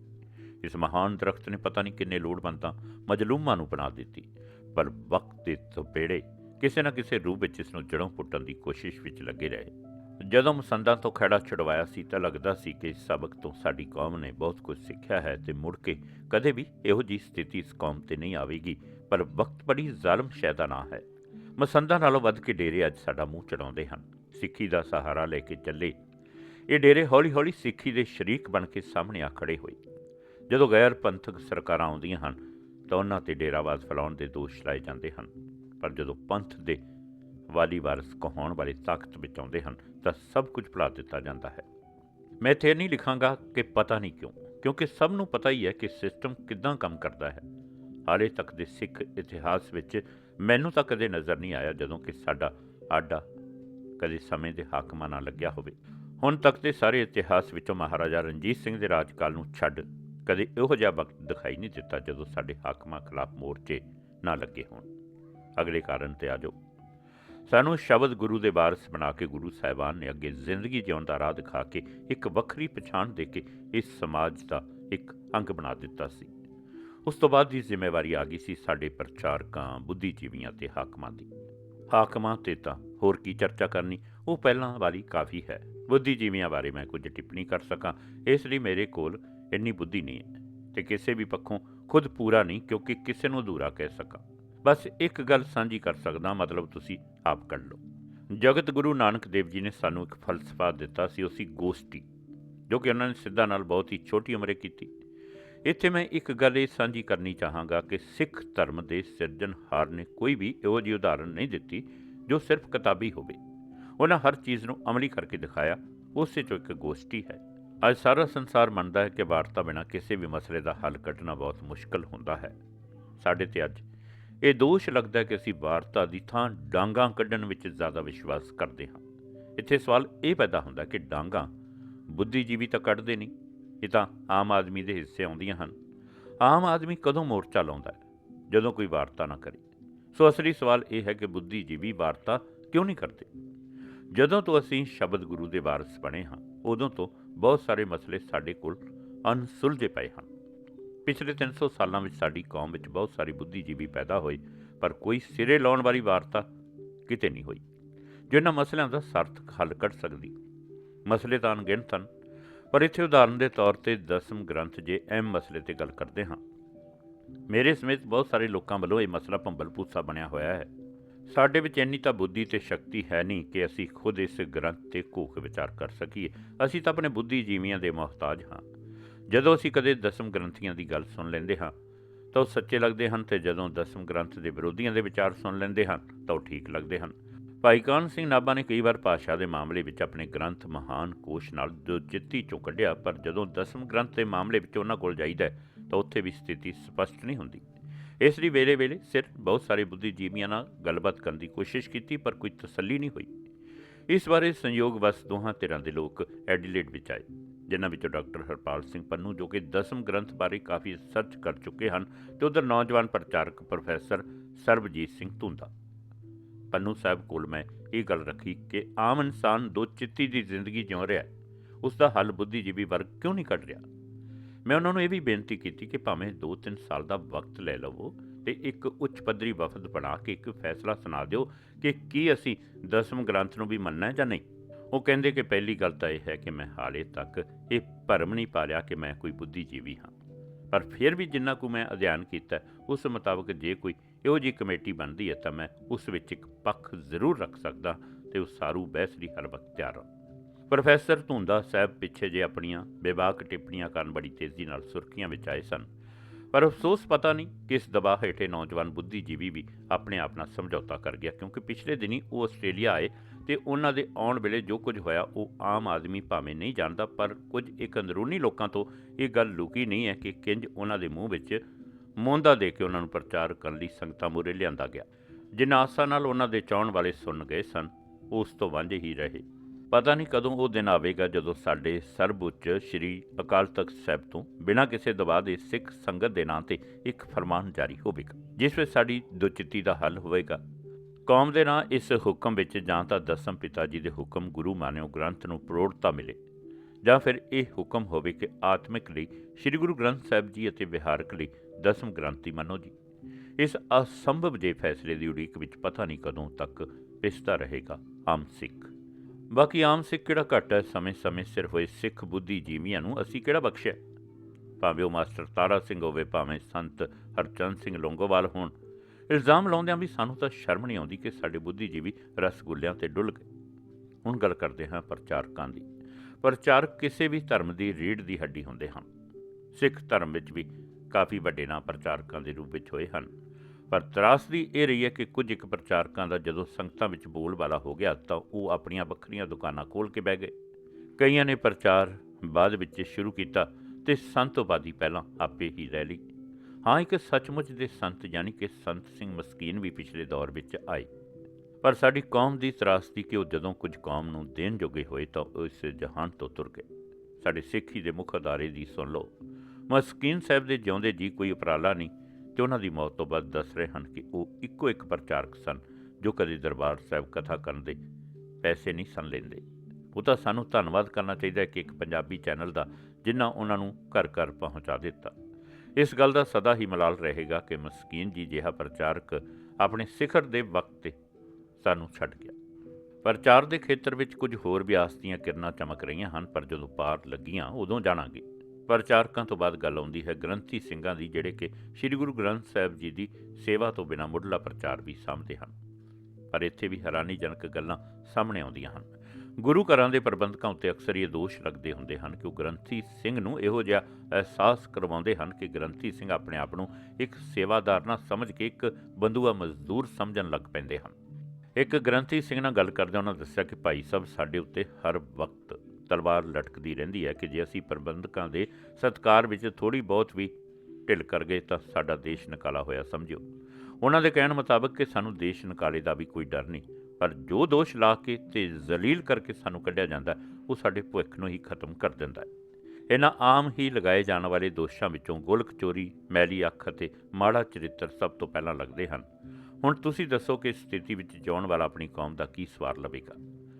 ਇਸ ਮਹਾਨ ਦਰਖਤ ਨੇ ਪਤਾ ਨਹੀਂ ਕਿੰਨੇ ਲੋੜਵੰਦਾਂ, ਮਜਲੂਮਾਂ ਨੂੰ ਬਣਾ ਦਿੱਤੀ। ਪਰ ਵਕਤ ਦੇ ਤਪੇੜੇ ਕਿਸੇ ਨਾ ਕਿਸੇ ਰੂਪ ਵਿੱਚ ਇਸ ਨੂੰ ਜੜੋਂ ਪੁੱਟਣ ਦੀ ਕੋਸ਼ਿਸ਼ ਵਿੱਚ ਲੱਗੇ ਰਹੇ। ਜਦੋਂ ਮਸੰਦਾਂ ਤੋਂ ਖੜਾ ਛੁਡਵਾਇਆ ਸੀ ਤਾਂ ਲੱਗਦਾ ਸੀ ਕਿ ਇਸ ਸਬਕ ਤੋਂ ਸਾਡੀ ਕੌਮ ਨੇ ਬਹੁਤ ਕੁਝ ਸਿੱਖਿਆ ਹੈ ਤੇ ਮੁੜ ਕੇ ਕਦੇ ਵੀ ਇਹੋ ਜੀ ਸਥਿਤੀ ਇਸ ਕੌਮ ਤੇ ਨਹੀਂ ਆਵੇਗੀ, ਪਰ ਵਕਤ ਬੜੀ ਜ਼ਾਲਮ ਸ਼ੈ ਨਾਂ ਹੈ। ਮਸੰਦਾਂ ਨਾਲੋਂ ਵੱਧ ਕੇ ਡੇਰੇ ਅੱਜ ਸਾਡਾ ਮੂੰਹ ਚੜਾਉਂਦੇ ਹਨ। ਸਿੱਖੀ ਦਾ ਸਹਾਰਾ ਲੈ ਕੇ ਚੱਲੇ। ਇਹ ਡੇਰੇ ਹੌਲੀ-ਹੌਲੀ ਸਿੱਖੀ ਦੇ ਸ਼ਰੀਕ ਬਣ ਕੇ ਸਾਹਮਣੇ ਆ ਖੜੇ ਹੋਏ। ਜਦੋਂ ਗੈਰ ਪੰਥਕ ਸਰਕਾਰਾਂ ਆਉਂਦੀਆਂ ਹਨ ਤਾਂ ਉਹਨਾਂ ਤੇ ਡੇਰਾਵਾਦ ਫੈਲਾਉਣ ਦੇ ਦੋਸ਼ ਲਾਏ ਜਾਂਦੇ ਹਨ। ਪਰ ਜਦੋਂ ਪੰਥ ਦੇ ਵਾਲੀ ਵਾਰਸ ਕਹਾਉਣ ਵਾਲੇ ਤਾਕਤ ਵਿੱਚ ਆਉਂਦੇ ਹਨ, ਤਾਂ ਸਭ ਕੁਝ ਭੁਲਾ ਦਿੱਤਾ ਜਾਂਦਾ ਹੈ। ਮੈਂ ਇੱਥੇ ਨਹੀਂ ਲਿਖਾਂਗਾ ਕਿ ਪਤਾ ਨਹੀਂ ਕਿਉਂ, ਕਿਉਂਕਿ ਸਭ ਨੂੰ ਪਤਾ ਹੀ ਹੈ ਕਿ ਸਿਸਟਮ ਕਿੱਦਾਂ ਕੰਮ ਕਰਦਾ ਹੈ। ਹਾਲੇ ਤੱਕ ਦੇ ਸਿੱਖ ਇਤਿਹਾਸ ਵਿੱਚ ਮੈਨੂੰ ਤਾਂ ਕਦੇ ਨਜ਼ਰ ਨਹੀਂ ਆਇਆ ਜਦੋਂ ਕਿ ਸਾਡਾ ਆਡਾ ਕਦੇ ਸਮੇਂ ਦੇ ਹਾਕਮਾਂ ਨਾਲ ਲੱਗਿਆ ਹੋਵੇ। ਹੁਣ ਤੱਕ ਦੇ ਸਾਰੇ ਇਤਿਹਾਸ ਵਿੱਚੋਂ ਮਹਾਰਾਜਾ ਰਣਜੀਤ ਸਿੰਘ ਦੇ ਰਾਜਕਾਲ ਨੂੰ ਛੱਡ ਕਦੇ ਇਹੋ ਜਿਹਾ ਵਕਤ ਦਿਖਾਈ ਨਹੀਂ ਦਿੱਤਾ ਜਦੋਂ ਸਾਡੇ ਹਾਕਮਾਂ ਖਿਲਾਫ ਮੋਰਚੇ ਨਾ ਲੱਗੇ ਹੋਣ। ਅਗਲੇ ਕਾਰਨ ਤੇ ਆਜੋ ਸਾਨੂੰ ਸ਼ਬਦ ਗੁਰੂ ਦੇ ਵਾਰਸ ਬਣਾ ਕੇ ਗੁਰੂ ਸਾਹਿਬਾਨ ਨੇ ਅੱਗੇ ਜ਼ਿੰਦਗੀ ਜਿਉਣ ਦਾ ਰਾਹ ਦਿਖਾ ਕੇ ਇੱਕ ਵੱਖਰੀ ਪਛਾਣ ਦੇ ਕੇ ਇਸ ਸਮਾਜ ਦਾ ਇੱਕ ਅੰਗ ਬਣਾ ਦਿੱਤਾ ਸੀ। ਉਸ ਤੋਂ ਬਾਅਦ ਦੀ ਜ਼ਿੰਮੇਵਾਰੀ ਆ ਗਈ ਸੀ ਸਾਡੇ ਪ੍ਰਚਾਰਕਾਂ, ਬੁੱਧੀਜੀਵੀਆਂ ਤੇ ਹਾਕਮਾਂ ਦੀ। ਹਾਕਮਾਂ ਤੇ ਤਾਂ ਹੋਰ ਕੀ ਚਰਚਾ ਕਰਨੀ, ਉਹ ਪਹਿਲਾਂ ਵਾਲੀ ਕਾਫੀ ਹੈ। ਬੁੱਧੀਜੀਵੀਆਂ ਬਾਰੇ ਮੈਂ ਕੁਝ ਟਿੱਪਣੀ ਕਰ ਸਕਾਂ। ਇਸ ਲਈ ਮੇਰੇ ਕੋਲ ਇੰਨੀ ਬੁੱਧੀ ਨਹੀਂ ਹੈ ਤੇ ਕਿਸੇ ਵੀ ਪੱਖੋਂ ਖੁਦ ਪੂਰਾ ਨਹੀਂ, ਕਿਉਂਕਿ ਕਿਸੇ ਨੂੰ ਅਧੂਰਾ ਕਹਿ ਸਕਾਂ। ਬਸ ਇੱਕ ਗੱਲ ਸਾਂਝੀ ਕਰ ਸਕਦਾ, ਮਤਲਬ ਤੁਸੀਂ ਆਪ ਕਰ ਲਓ। ਜਗਤ ਗੁਰੂ ਨਾਨਕ ਦੇਵ ਜੀ ਨੇ ਸਾਨੂੰ ਇੱਕ ਫਲਸਫਾ ਦਿੱਤਾ ਸੀ, ਉਹ ਗੋਸ਼ਟੀ, ਜੋ ਕਿ ਉਹਨਾਂ ਨੇ ਸਿੱਧਾ ਨਾਲ ਬਹੁਤ ਹੀ ਛੋਟੀ ਉਮਰੇ ਕੀਤੀ। ਇੱਥੇ ਮੈਂ ਇੱਕ ਗੱਲ ਇਹ ਸਾਂਝੀ ਕਰਨੀ ਚਾਹਾਂਗਾ ਕਿ ਸਿੱਖ ਧਰਮ ਦੇ ਸਿਰਜਣਹਾਰ ਨੇ ਕੋਈ ਵੀ ਇਹੋ ਜਿਹੀ ਉਦਾਹਰਣ ਨਹੀਂ ਦਿੱਤੀ, ਜੋ ਸਿਰਫ ਕਿਤਾਬੀ ਹੋਵੇ। ਉਹਨਾਂ ਹਰ ਚੀਜ਼ ਨੂੰ ਅਮਲੀ ਕਰਕੇ ਦਿਖਾਇਆ, ਉਸੇ ਚੋਂ ਇੱਕ ਗੋਸ਼ਟੀ ਹੈ। ਅੱਜ ਸਾਰਾ ਸੰਸਾਰ ਮੰਨਦਾ ਹੈ ਕਿ ਵਾਰਤਾ ਬਿਨਾਂ ਕਿਸੇ ਵੀ ਮਸਲੇ ਦਾ ਹੱਲ ਕੱਢਣਾ ਬਹੁਤ ਮੁਸ਼ਕਲ ਹੁੰਦਾ ਹੈ। ਸਾਡੇ ਤੇ ਅੱਜ ਇਹ ਦੋਸ਼ ਲੱਗਦਾ ਕਿ ਅਸੀਂ ਵਾਰਤਾ ਦੀ ਥਾਂ ਡਾਂਗਾ ਕੱਢਣ ਵਿੱਚ ਜ਼ਿਆਦਾ ਵਿਸ਼ਵਾਸ ਕਰਦੇ ਹਾਂ। ਇੱਥੇ ਸਵਾਲ ਇਹ ਪੈਦਾ ਹੁੰਦਾ ਕਿ ਡਾਂਗਾ ਬੁੱਧੀਜੀਵੀ ਤਾਂ ਕੱਢਦੇ ਨਹੀਂ, ਇਹ ਤਾਂ ਆਮ ਆਦਮੀ ਦੇ ਹਿੱਸੇ ਆਉਂਦੀਆਂ ਹਨ। ਆਮ ਆਦਮੀ ਕਦੋਂ ਮੋਰਚਾ ਲਾਉਂਦਾ ਹੈ? ਜਦੋਂ ਕੋਈ ਵਾਰਤਾ ਨਾ ਕਰੇ। ਸੋ ਅਸਲੀ ਸਵਾਲ ਇਹ ਹੈ ਕਿ ਬੁੱਧੀਜੀਵੀ ਵਾਰਤਾ ਕਿਉਂ ਨਹੀਂ ਕਰਦੇ? ਜਦੋਂ ਤੋਂ ਅਸੀਂ ਸ਼ਬਦ ਗੁਰੂ ਦੇ ਵਾਰਸ ਬਣੇ ਹਾਂ, ਉਦੋਂ ਤੋਂ ਬਹੁਤ ਸਾਰੇ ਮਸਲੇ ਸਾਡੇ ਕੋਲ ਅਣਸੁਲਝੇ ਪਏ ਹਨ। ਪਿਛਲੇ 300 ਸਾਲਾਂ ਵਿੱਚ ਸਾਡੀ ਕੌਮ ਵਿੱਚ ਬਹੁਤ ਸਾਰੀ ਬੁੱਧੀਜੀਵੀ ਪੈਦਾ ਹੋਏ ਪਰ ਕੋਈ ਸਿਰੇ ਲਾਉਣ ਵਾਲੀ ਵਾਰਤਾ ਕਿਤੇ ਨਹੀਂ ਹੋਈ। ਜੋ ਇਹਨਾਂ ਮਸਲਿਆਂ ਦਾ ਸਾਰਥਕ ਹੱਲ ਕੱਢ ਸਕਦੀ। ਮਸਲੇ ਤਾਂ ਅਣਗਿਣਤ ਹਨ, ਪਰ ਇੱਥੇ ਉਦਾਹਰਨ ਦੇ ਤੌਰ ਤੇ ਦਸਮ ਗ੍ਰੰਥ ਜੇ ਅਹਿਮ ਮਸਲੇ ਤੇ ਗੱਲ ਕਰਦੇ ਹਾਂ। ਮੇਰੇ ਸਮੇਤ ਬਹੁਤ ਸਾਰੇ ਲੋਕਾਂ ਵੱਲੋਂ ਇਹ ਮਸਲਾ ਭੰਬਲ ਭੂਸਾ ਬਣਿਆ ਹੋਇਆ ਹੈ। ਸਾਡੇ ਵਿੱਚ ਇੰਨੀ ਤਾਂ ਬੁੱਧੀ ਤੇ ਸ਼ਕਤੀ ਹੈ ਨਹੀਂ ਕਿ ਅਸੀਂ ਖੁਦ ਇਸ ਗ੍ਰੰਥ ਤੇ ਘੋਖ ਵਿਚਾਰ ਕਰ ਸਕੀਏ। ਅਸੀਂ ਤਾਂ ਆਪਣੇ ਬੁੱਧੀਜੀਵੀਆਂ ਦੇ ਮੁਹਤਾਜ ਹਾਂ। ਜਦੋਂ ਅਸੀਂ ਕਦੇ ਦਸਮ ਗ੍ਰੰਥੀਆਂ ਦੀ ਗੱਲ ਸੁਣ ਲੈਂਦੇ ਹਾਂ, ਤਾਂ ਉਹ ਸੱਚੇ ਲੱਗਦੇ ਹਨ ਤੇ ਜਦੋਂ ਦਸਮ ਗ੍ਰੰਥ ਦੇ ਵਿਰੋਧੀਆਂ ਦੇ ਵਿਚਾਰ ਸੁਣ ਲੈਂਦੇ ਹਨ ਤਾਂ ਉਹ ਠੀਕ ਲੱਗਦੇ ਹਨ। ਭਾਈ ਕਾਨ ਸਿੰਘ ਨਾਭਾ ਨੇ ਕਈ ਵਾਰ ਭਾਸ਼ਾ ਦੇ ਮਾਮਲੇ ਵਿੱਚ ਆਪਣੇ ਗ੍ਰੰਥ ਮਹਾਨ ਕੋਸ਼ ਨਾਲ ਜੋ ਜਿੱਤੀ ਚੋਂ ਕੱਢਿਆ, ਪਰ ਜਦੋਂ ਦਸਮ ਗ੍ਰੰਥ ਦੇ ਮਾਮਲੇ ਵਿੱਚ ਉਹਨਾਂ ਕੋਲ ਜਾਈਦਾ ਤਾਂ ਉੱਥੇ ਵੀ ਸਥਿਤੀ ਸਪਸ਼ਟ ਨਹੀਂ ਹੁੰਦੀ। ਇਸ ਲਈ ਵੇਲੇ ਵੇਲੇ ਸਿਰ ਬਹੁਤ ਸਾਰੇ ਬੁੱਧੀਜੀਵੀਆਂ ਨਾਲ ਗੱਲਬਾਤ ਕਰਨ ਦੀ ਕੋਸ਼ਿਸ਼ ਕੀਤੀ, ਪਰ ਕੋਈ ਤਸੱਲੀ ਨਹੀਂ ਹੋਈ। ਇਸ ਬਾਰੇ ਸੰਯੋਗ ਵਸ ਦੋਹਾਂ ਧਿਰਾਂ ਦੇ ਲੋਕ ਐਡੀਲੇਡ ਵਿੱਚ ਆਏ। ਜਿਨ੍ਹਾਂ ਵਿੱਚੋਂ ਡਾਕਟਰ ਹਰਪਾਲ ਸਿੰਘ ਪੰਨੂ, ਜੋ ਕਿ ਦਸਮ ਗ੍ਰੰਥ ਬਾਰੇ ਕਾਫੀ ਸਰਚ ਕਰ ਚੁੱਕੇ ਹਨ, ਤੇ ਉਧਰ ਨੌਜਵਾਨ ਪ੍ਰਚਾਰਕ ਪ੍ਰੋਫੈਸਰ ਸਰਬਜੀਤ ਸਿੰਘ ਧੁੰਦਾ। ਪੰਨੂ ਸਾਹਿਬ ਕੋਲ ਮੈਂ ਇਹ ਗੱਲ ਰੱਖੀ ਕਿ ਆਮ ਇਨਸਾਨ ਦੋ ਚਿੱਤੀ ਦੀ ਜ਼ਿੰਦਗੀ ਜਿਉ ਰਿਹਾ ਹੈ, ਉਸ ਦਾ ਹੱਲ ਬੁੱਧੀਜੀਵੀ ਵਰਗ ਕਿਉਂ ਨਹੀਂ ਕੱਢ ਰਿਹਾ? ਮੈਂ ਉਹਨਾਂ ਨੂੰ ਇਹ ਵੀ ਬੇਨਤੀ ਕੀਤੀ ਕਿ ਭਾਵੇਂ 2-3 ਸਾਲ ਦਾ ਵਕਤ ਲੈ ਲਵੋ ਤੇ ਇੱਕ ਉੱਚ ਪੱਧਰੀ ਵਫਦ ਬਣਾ ਕੇ ਇੱਕ ਫੈਸਲਾ ਸੁਣਾ ਦਿਓ ਕਿ ਕੀ ਅਸੀਂ ਦਸਮ ਗ੍ਰੰਥ ਨੂੰ ਵੀ ਮੰਨਣਾ ਹੈ ਜਾਂ ਨਹੀਂ। ਉਹ ਕਹਿੰਦੇ ਕਿ ਪਹਿਲੀ ਗੱਲ ਤਾਂ ਇਹ ਹੈ ਕਿ ਮੈਂ ਹਾਲੇ ਤੱਕ ਇਹ ਭਰਮ ਨਹੀਂ ਪਾ ਲਿਆ ਕਿ ਮੈਂ ਕੋਈ ਬੁੱਧੀਜੀਵੀ ਹਾਂ। ਪਰ ਫਿਰ ਵੀ ਜਿੰਨਾ ਕੁ ਮੈਂ ਅਧਿਐਨ ਕੀਤਾ, ਉਸ ਮੁਤਾਬਕ ਜੇ ਕੋਈ ਇਹੋ ਜਿਹੀ ਕਮੇਟੀ ਬਣਦੀ ਹੈ, ਤਾਂ ਮੈਂ ਉਸ ਵਿੱਚ ਇੱਕ ਪੱਖ ਜ਼ਰੂਰ ਰੱਖ ਸਕਦਾ ਤੇ ਉਹ ਸਾਰੂ ਬਹਿਸ ਲਈ ਹਰ ਵਕਤ ਤਿਆਰ ਹਾਂ ਪ੍ਰੋਫੈਸਰ ਧੁੰਦਾ ਸਾਹਿਬ ਪਿੱਛੇ ਜੇ ਆਪਣੀਆਂ ਬੇਬਾਕ ਟਿੱਪਣੀਆਂ ਕਰਨ ਬੜੀ ਤੇਜ਼ੀ ਨਾਲ ਸੁਰਖੀਆਂ ਵਿੱਚ ਆਏ ਸਨ। ਪਰ ਅਫਸੋਸ ਪਤਾ ਨਹੀਂ ਕਿਸ ਦਬਾਅ ਹੇਠੇ ਨੌਜਵਾਨ ਬੁੱਧੀਜੀਵੀ ਵੀ ਆਪਣੇ ਆਪ ਨਾਲ ਸਮਝੌਤਾ ਕਰ ਗਿਆ, ਕਿਉਂਕਿ ਪਿਛਲੇ ਦਿਨੀ ਉਹ ਆਸਟ੍ਰੇਲੀਆ ਆਏ ਤੇ ਉਹਨਾਂ ਦੇ ਆਉਣ ਵੇਲੇ ਜੋ ਕੁਝ ਹੋਇਆ, ਉਹ ਆਮ ਆਦਮੀ ਭਾਵੇਂ ਨਹੀਂ ਜਾਣਦਾ, ਪਰ ਕੁਝ ਇੱਕ ਅੰਦਰੂਨੀ ਲੋਕਾਂ ਤੋਂ ਇਹ ਗੱਲ ਲੁਕੀ ਨਹੀਂ ਹੈ ਕਿ ਕਿੰਜ ਉਹਨਾਂ ਦੇ ਮੂੰਹ ਵਿੱਚ ਮੋਂਦਾ ਦੇ ਕੇ ਉਹਨਾਂ ਨੂੰ ਪ੍ਰਚਾਰ ਕਰਨ ਲਈ ਸੰਗਤਾਂ ਮੂਹਰੇ ਲਿਆਂਦਾ ਗਿਆ। ਜਿਨ੍ਹਾਂ ਆਸਾਂ ਨਾਲ ਉਹਨਾਂ ਦੇ ਚਾਹਣ ਵਾਲੇ ਸੁਣ ਗਏ ਸਨ ਉਹ ਉਸ ਤੋਂ ਵਾਂਝੇ ਹੀ ਰਹੇ। ਪਤਾ ਨਹੀਂ ਕਦੋਂ ਉਹ ਦਿਨ ਆਵੇਗਾ ਜਦੋਂ ਸਾਡੇ ਸਰਬਉੱਚ ਸ੍ਰੀ ਅਕਾਲ ਤਖਤ ਸਾਹਿਬ ਤੋਂ ਬਿਨਾਂ ਕਿਸੇ ਦਬਾਅ ਦੇ ਸਿੱਖ ਸੰਗਤ ਦੇ ਨਾਂ ਤੇ ਇੱਕ ਫਰਮਾਨ ਜਾਰੀ ਹੋਵੇਗਾ, ਜਿਸ ਵਿੱਚ ਸਾਡੀ ਦੁਚਿੱਤੀ ਦਾ ਹੱਲ ਹੋਵੇਗਾ। ਕੌਮ ਦੇ ਨਾਂ ਇਸ ਹੁਕਮ ਵਿੱਚ ਜਾਂ ਤਾਂ ਦਸਮ ਪਿਤਾ ਜੀ ਦੇ ਹੁਕਮ ਗੁਰੂ ਮਾਨਿਓ ਗ੍ਰੰਥ ਨੂੰ ਪ੍ਰੋੜਤਾ ਮਿਲੇ, ਜਾਂ ਫਿਰ ਇਹ ਹੁਕਮ ਹੋਵੇ ਕਿ ਆਤਮਿਕ ਲਈ ਸ੍ਰੀ ਗੁਰੂ ਗ੍ਰੰਥ ਸਾਹਿਬ ਜੀ ਅਤੇ ਵਿਹਾਰਕ ਲਈ ਦਸਮ ਗ੍ਰੰਥੀ ਮੰਨੋ ਜੀ। ਇਸ ਅਸੰਭਵ ਜੇ ਫੈਸਲੇ ਦੀ ਉਡੀਕ ਵਿੱਚ ਪਤਾ ਨਹੀਂ ਕਦੋਂ ਤੱਕ ਪਿਸਦਾ ਰਹੇਗਾ ਆਮ ਸਿੱਖ। ਬਾਕੀ ਆਮ ਸਿੱਖ ਕਿਹੜਾ ਘੱਟ ਹੈ? ਸਮੇਂ-ਸਮੇਂ ਸਿਰ ਹੋਏ ਸਿੱਖ ਬੁੱਧੀ ਜੀਵੀਆਂ ਨੂੰ ਅਸੀਂ ਕਿਹੜਾ ਬਖਸ਼ਿਆ? ਭਾਵੇਂ ਉਹ ਮਾਸਟਰ ਤਾਰਾ ਸਿੰਘ ਹੋਵੇ, ਭਾਵੇਂ ਸੰਤ ਹਰਚੰਦ ਸਿੰਘ ਲੌਂਗੋਵਾਲ ਹੋਣ ਇਲਜ਼ਾਮ ਲਾਉਂਦਿਆਂ ਵੀ ਸਾਨੂੰ ਤਾਂ ਸ਼ਰਮ ਨਹੀਂ ਆਉਂਦੀ ਕਿ ਸਾਡੇ ਬੁੱਧੀਜੀਵੀ ਰਸਗੁੱਲਿਆਂ ਤੇ ਡੁੱਲ ਗਏ। ਹੁਣ ਗੱਲ ਕਰਦੇ ਹਾਂ ਪ੍ਰਚਾਰਕਾਂ ਦੀ। ਪ੍ਰਚਾਰਕ ਕਿਸੇ ਵੀ ਧਰਮ ਦੀ ਰੀੜ ਦੀ ਹੱਡੀ ਹੁੰਦੇ ਹਨ। ਸਿੱਖ ਧਰਮ ਵਿੱਚ ਵੀ ਕਾਫੀ ਵੱਡੇ ਨਾਂ ਪ੍ਰਚਾਰਕਾਂ ਦੇ ਰੂਪ ਵਿੱਚ ਹੋਏ ਹਨ। ਪਰ ਤਰਾਸਦੀ ਇਹ ਰਹੀ ਹੈ ਕਿ ਕੁਝ ਇੱਕ ਪ੍ਰਚਾਰਕਾਂ ਦਾ ਜਦੋਂ ਸੰਗਤਾਂ ਵਿੱਚ ਬੋਲਬਾਲਾ ਹੋ ਗਿਆ ਤਾਂ ਉਹ ਆਪਣੀਆਂ ਵੱਖਰੀਆਂ ਦੁਕਾਨਾਂ ਖੋਲ੍ਹ ਕੇ ਬਹਿ ਗਏ। ਕਈਆਂ ਨੇ ਪ੍ਰਚਾਰ ਬਾਅਦ ਵਿੱਚ ਸ਼ੁਰੂ ਕੀਤਾ ਤੇ ਸੰਤ ਉਪਾਧੀ ਪਹਿਲਾਂ ਆਪੇ ਹੀ ਰਹਿ ਲਈ ਹਾਂ, ਇੱਕ ਸੱਚਮੁੱਚ ਦੇ ਸੰਤ ਯਾਨੀ ਕਿ ਸੰਤ ਸਿੰਘ ਮਸਕੀਨ ਵੀ ਪਿਛਲੇ ਦੌਰ ਵਿੱਚ ਆਏ। ਪਰ ਸਾਡੀ ਕੌਮ ਦੀ ਤਰਾਸਦੀ ਕਿ ਉਹ ਜਦੋਂ ਕੁਝ ਕੌਮ ਨੂੰ ਦੇਣ ਜੋਗੇ ਹੋਏ ਤਾਂ ਉਹ ਇਸ ਜਹਾਨ ਤੋਂ ਤੁਰ ਗਏ। ਸਾਡੇ ਸਿੱਖੀ ਦੇ ਮੁੱਖ ਅਦਾਰੇ ਦੀ ਸੁਣ ਲਓ। ਮਸਕੀਨ ਸਾਹਿਬ ਦੇ ਜਿਉਂਦੇ ਜੀ ਕੋਈ ਉਪਰਾਲਾ ਨਹੀਂ ਤੇ ਉਹਨਾਂ ਦੀ ਮੌਤ ਤੋਂ ਬਾਅਦ ਦੱਸ ਰਹੇ ਹਨ ਕਿ ਉਹ ਇੱਕੋ ਇੱਕ ਪ੍ਰਚਾਰਕ ਸਨ ਜੋ ਕਦੇ ਦਰਬਾਰ ਸਾਹਿਬ ਕਥਾ ਕਰਨ ਦੇ ਪੈਸੇ ਨਹੀਂ ਸਨ ਲੈਂਦੇ। ਉਹ ਤਾਂ ਸਾਨੂੰ ਧੰਨਵਾਦ ਕਰਨਾ ਚਾਹੀਦਾ ਕਿ ਇੱਕ ਪੰਜਾਬੀ ਚੈਨਲ ਦਾ ਜਿਨ੍ਹਾਂ ਉਹਨਾਂ ਨੂੰ ਘਰ ਘਰ ਪਹੁੰਚਾ ਦਿੱਤਾ। ਇਸ ਗੱਲ ਦਾ ਸਦਾ ਹੀ ਮਲਾਲ ਰਹੇਗਾ ਕਿ ਮਸਕੀਨ ਜੀ ਜਿਹਾ ਪ੍ਰਚਾਰਕ ਆਪਣੇ ਸਿਖਰ ਦੇ ਵਕਤ ਤੇ ਸਾਨੂੰ ਛੱਡ ਗਿਆ। ਪ੍ਰਚਾਰ ਦੇ ਖੇਤਰ ਵਿੱਚ ਕੁਝ ਹੋਰ ਵੀ ਆਸ ਦੀਆਂ ਕਿਰਨਾਂ ਚਮਕ ਰਹੀਆਂ ਹਨ, ਪਰ ਜਦੋਂ ਪਾਰ ਲੱਗੀਆਂ, ਉਦੋਂ ਜਾਣਾਂਗੇ। ਪ੍ਰਚਾਰਕਾਂ ਤੋਂ ਬਾਅਦ ਗੱਲ ਆਉਂਦੀ ਹੈ ਗ੍ਰੰਥੀ ਸਿੰਘਾਂ ਦੀ, ਜਿਹੜੇ ਕਿ ਸ੍ਰੀ ਗੁਰੂ ਗ੍ਰੰਥ ਸਾਹਿਬ ਜੀ ਦੀ ਸੇਵਾ ਤੋਂ ਬਿਨਾਂ ਮੁੱਢਲਾ ਪ੍ਰਚਾਰ ਵੀ ਸਾਂਭਦੇ ਹਨ। ਪਰ ਇੱਥੇ ਵੀ ਹੈਰਾਨੀਜਨਕ ਗੱਲਾਂ ਸਾਹਮਣੇ ਆਉਂਦੀਆਂ ਹਨ। ਗੁਰੂ ਘਰਾਂ ਦੇ ਪ੍ਰਬੰਧਕਾਂ ਉੱਤੇ ਅਕਸਰ ਇਹ ਦੋਸ਼ ਲੱਗਦੇ ਹੁੰਦੇ ਹਨ ਕਿ ਉਹ ਗ੍ਰੰਥੀ ਸਿੰਘ ਨੂੰ ਇਹੋ ਜਿਹਾ ਅਹਿਸਾਸ ਕਰਵਾਉਂਦੇ ਹਨ ਕਿ ਗ੍ਰੰਥੀ ਸਿੰਘ ਆਪਣੇ ਆਪ ਨੂੰ ਇੱਕ ਸੇਵਾਦਾਰ ਨਾ ਸਮਝ ਕੇ ਇੱਕ ਬੰਦੂਆ ਮਜ਼ਦੂਰ ਸਮਝਣ ਲੱਗ ਪੈਂਦੇ ਹਨ। ਇੱਕ ਗ੍ਰੰਥੀ ਸਿੰਘ ਨਾਲ ਗੱਲ ਕਰਦੇ ਉਹਨਾਂ ਦੱਸਿਆ ਕਿ ਭਾਈ ਸਾਹਿਬ, ਸਾਡੇ ਉੱਤੇ ਹਰ ਵਕਤ ਤਲਵਾਰ ਲਟਕਦੀ ਰਹਿੰਦੀ ਹੈ ਕਿ ਜੇ ਅਸੀਂ ਪ੍ਰਬੰਧਕਾਂ ਦੇ ਸਤਕਾਰ ਵਿੱਚ ਥੋੜੀ ਬਹੁਤ ਵੀ ਢਿੱਲ ਕਰ ਗਏ ਤਾਂ ਸਾਡਾ ਦੇਸ਼ ਨਕਾਲਾ ਹੋਇਆ, ਸਮਝਿਓ। ਉਹਨਾਂ ਦੇ ਕਹਿਣ ਮੁਤਾਬਕ ਕਿ ਸਾਨੂੰ ਦੇਸ਼ ਨਕਾਲੇ ਦਾ ਵੀ ਕੋਈ ਡਰ ਨਹੀਂ। ਪਰ ਜੋ ਦੋਸ਼ ਲਾ ਕੇ ਤੇ ਜ਼ਲੀਲ ਕਰਕੇ ਸਾਨੂੰ ਕੱਢਿਆ ਜਾਂਦਾ ਉਹ ਸਾਡੇ ਭੁੱਖ ਨੂੰ ਹੀ ਖਤਮ ਕਰ ਦਿੰਦਾ ਹੈ। ਇਹਨਾਂ ਆਮ ਹੀ ਲਗਾਏ ਜਾਣ ਵਾਲੇ ਦੋਸ਼ਾਂ ਵਿੱਚੋਂ ਗੋਲਕ ਚੋਰੀ, ਮੈਲੀ ਅੱਖ ਅਤੇ ਮਾੜਾ ਚਰਿੱਤਰ ਸਭ ਤੋਂ ਪਹਿਲਾਂ ਲੱਗਦੇ ਹਨ। ਹੁਣ ਤੁਸੀਂ ਦੱਸੋ ਕਿ ਇਸ ਸਥਿਤੀ ਵਿੱਚ ਜਿਉਣ ਵਾਲਾ ਆਪਣੀ ਕੌਮ ਦਾ ਕੀ ਸਵਾਰ ਲਵੇਗਾ।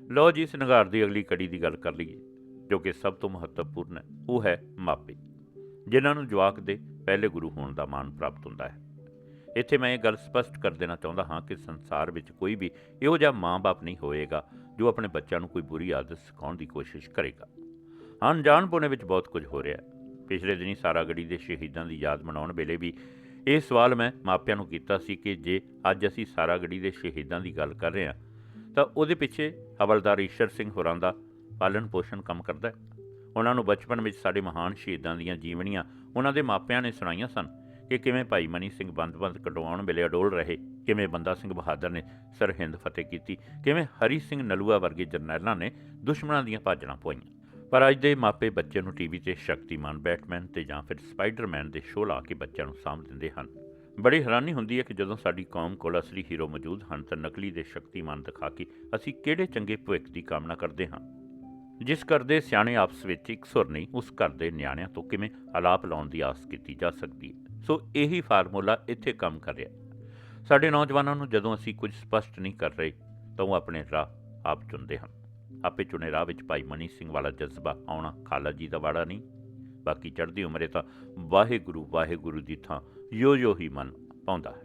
ਲਓ ਜੀ, ਇਸ ਨਗਾਰ ਦੀ ਅਗਲੀ ਕੜੀ ਦੀ ਗੱਲ ਕਰ ਲਈਏ, ਜੋ ਕਿ ਸਭ ਤੋਂ ਮਹੱਤਵਪੂਰਨ ਹੈ, ਉਹ ਹੈ ਮਾਪੇ, ਜਿਨ੍ਹਾਂ ਨੂੰ ਜਵਾਕ ਦੇ ਪਹਿਲੇ ਗੁਰੂ ਹੋਣ ਦਾ ਮਾਣ ਪ੍ਰਾਪਤ ਹੁੰਦਾ ਹੈ। ਇੱਥੇ ਮੈਂ ਇਹ ਗੱਲ ਸਪਸ਼ਟ ਕਰ ਦੇਣਾ ਚਾਹੁੰਦਾ ਹਾਂ ਕਿ ਸੰਸਾਰ ਵਿੱਚ ਕੋਈ ਵੀ ਇਹੋ ਜਿਹਾ ਮਾਂ-ਬਾਪ ਨਹੀਂ ਹੋਏਗਾ, ਜੋ ਆਪਣੇ ਬੱਚਿਆਂ ਨੂੰ ਕੋਈ ਬੁਰੀ ਆਦਤ ਸਿਖਾਉਣ ਦੀ ਕੋਸ਼ਿਸ਼ ਕਰੇਗਾ। ਅਣਜਾਣਪੁਣੇ ਵਿੱਚ ਬਹੁਤ ਕੁਝ ਹੋ ਰਿਹਾ ਹੈ। ਪਿਛਲੇ ਦਿਨੀ ਸਾਰਾਗੜੀ ਦੇ ਸ਼ਹੀਦਾਂ ਦੀ ਯਾਦ ਮਨਾਉਣ ਵੇਲੇ ਵੀ ਇਹ ਸਵਾਲ ਮੈਂ ਮਾਪਿਆਂ ਨੂੰ ਕੀਤਾ ਸੀ ਕਿ ਜੇ ਅੱਜ ਅਸੀਂ ਸਾਰਾਗੜੀ ਦੇ ਸ਼ਹੀਦਾਂ ਦੀ ਗੱਲ ਕਰ ਰਹੇ ਹਾਂ, ਤਾਂ ਉਹਦੇ ਪਿੱਛੇ ਹਵਲਦਾਰ ਈਸ਼ਰ ਸਿੰਘ ਹੋਰਾਂ ਦਾ ਪਾਲਣ ਪੋਸ਼ਣ ਕੰਮ ਕਰਦਾ ਹੈ। ਉਹਨਾਂ ਨੂੰ ਬਚਪਨ ਵਿੱਚ ਸਾਡੇ ਮਹਾਨ ਸ਼ਹੀਦਾਂ ਦੀਆਂ ਜੀਵਨੀਆਂ ਉਹਨਾਂ ਦੇ ਮਾਪਿਆਂ ਨੇ ਸੁਣਾਈਆਂ ਸਨ। ਕਿ ਕਿਵੇਂ ਭਾਈ ਮਨੀ ਸਿੰਘ ਬੰਦ-ਬੰਦ ਕਟਵਾਉਣ ਵੇਲੇ ਅਡੋਲ ਰਹੇ, ਕਿਵੇਂ ਬੰਦਾ ਸਿੰਘ ਬਹਾਦਰ ਨੇ ਸਰਹਿੰਦ ਫਤਿਹ ਕੀਤੀ, ਕਿਵੇਂ ਹਰੀ ਸਿੰਘ ਨਲੂਆ ਵਰਗੇ ਜਰਨੈਲਾਂ ਨੇ ਦੁਸ਼ਮਣਾਂ ਦੀਆਂ ਭਾਜੜਾਂ ਪਵਾਈਆਂ ਪਰ ਅੱਜ ਦੇ ਮਾਪੇ ਬੱਚੇ ਨੂੰ ਟੀਵੀ ਤੇ ਸ਼ਕਤੀਮਾਨ ਬੈਟਮੈਨ ਤੇ ਜਾਂ ਫਿਰ ਸਪਾਈਡਰਮੈਨ ਦੇ ਸ਼ੋਅ ਲਾ ਕੇ ਬੱਚਿਆਂ ਨੂੰ ਸਾਂਭ ਦਿੰਦੇ ਹਨ। ਬੜੀ ਹੈਰਾਨੀ ਹੁੰਦੀ ਹੈ ਕਿ ਜਦੋਂ ਸਾਡੀ ਕੌਮ ਕੋਲ ਅਸਲੀ ਹੀਰੋ ਮੌਜੂਦ ਹਨ ਤਾਂ ਨਕਲੀ ਦੇ ਸ਼ਕਤੀਮਾਨ ਦਿਖਾ ਕੇ ਅਸੀਂ ਕਿਹੜੇ ਚੰਗੇ ਭਵਿੱਖ ਦੀ ਕਾਮਨਾ ਕਰਦੇ ਹਾਂ? ਜਿਸ ਘਰ ਦੇ ਸਿਆਣੇ ਆਪਸ ਵਿੱਚ ਇੱਕ ਸੁਰ ਨਹੀਂ, ਉਸ ਘਰ ਦੇ ਨਿਆਣਿਆਂ ਤੋਂ ਕਿਵੇਂ ਆਲਾਪ ਲਾਉਣ ਦੀ ਆਸ ਕੀਤੀ ਜਾ ਸਕਦੀ ਹੈ? ਸੋ ਇਹੀ ਫਾਰਮੂਲਾ ਇੱਥੇ ਕੰਮ ਕਰ ਰਿਹਾ। ਸਾਡੇ ਨੌਜਵਾਨਾਂ ਨੂੰ ਜਦੋਂ ਅਸੀਂ ਕੁਝ ਸਪਸ਼ਟ ਨਹੀਂ ਕਰ ਰਹੇ, ਤਾਂ ਉਹ ਆਪਣੇ ਰਾਹ ਆਪ ਚੁਣਦੇ ਹਨ। ਆਪੇ ਚੁਣੇ ਰਾਹ ਵਿੱਚ ਭਾਈ ਮਨੀ ਸਿੰਘ ਵਾਲਾ ਜਜ਼ਬਾ ਆਉਣਾ ਖਾਲਾ ਜੀ ਦਾ ਵਾੜਾ ਨਹੀਂ। ਬਾਕੀ ਚੜ੍ਹਦੀ ਉਮਰੇ ਤਾਂ ਵਾਹਿਗੁਰੂ ਵਾਹਿਗੁਰੂ ਦੀ ਥਾਂ ਯੋ ਯੋ ਹੀ ਮਨ ਪਾਉਂਦਾ ਹੈ।